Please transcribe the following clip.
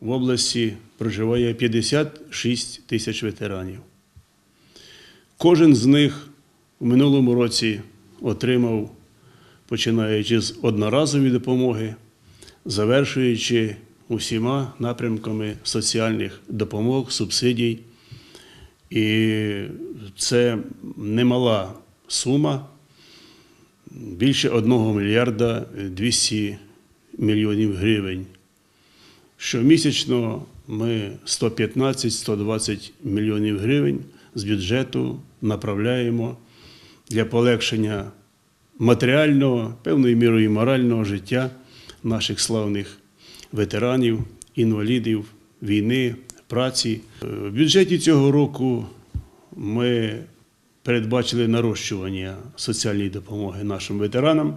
в області проживає 56 тисяч ветеранів. Кожен з них у минулому році отримав, починаючи з одноразової допомоги, завершуючи усіма напрямками соціальних допомог, субсидій. І це немала сума, більше 1 мільярда 200 мільйонів гривень. Щомісячно ми 115-120 мільйонів гривень з бюджету направляємо для полегшення матеріального, певною мірою морального життя наших славних ветеранів, інвалідів війни, праці. Е, В бюджеті цього року ми передбачили нарощування соціальної допомоги нашим ветеранам.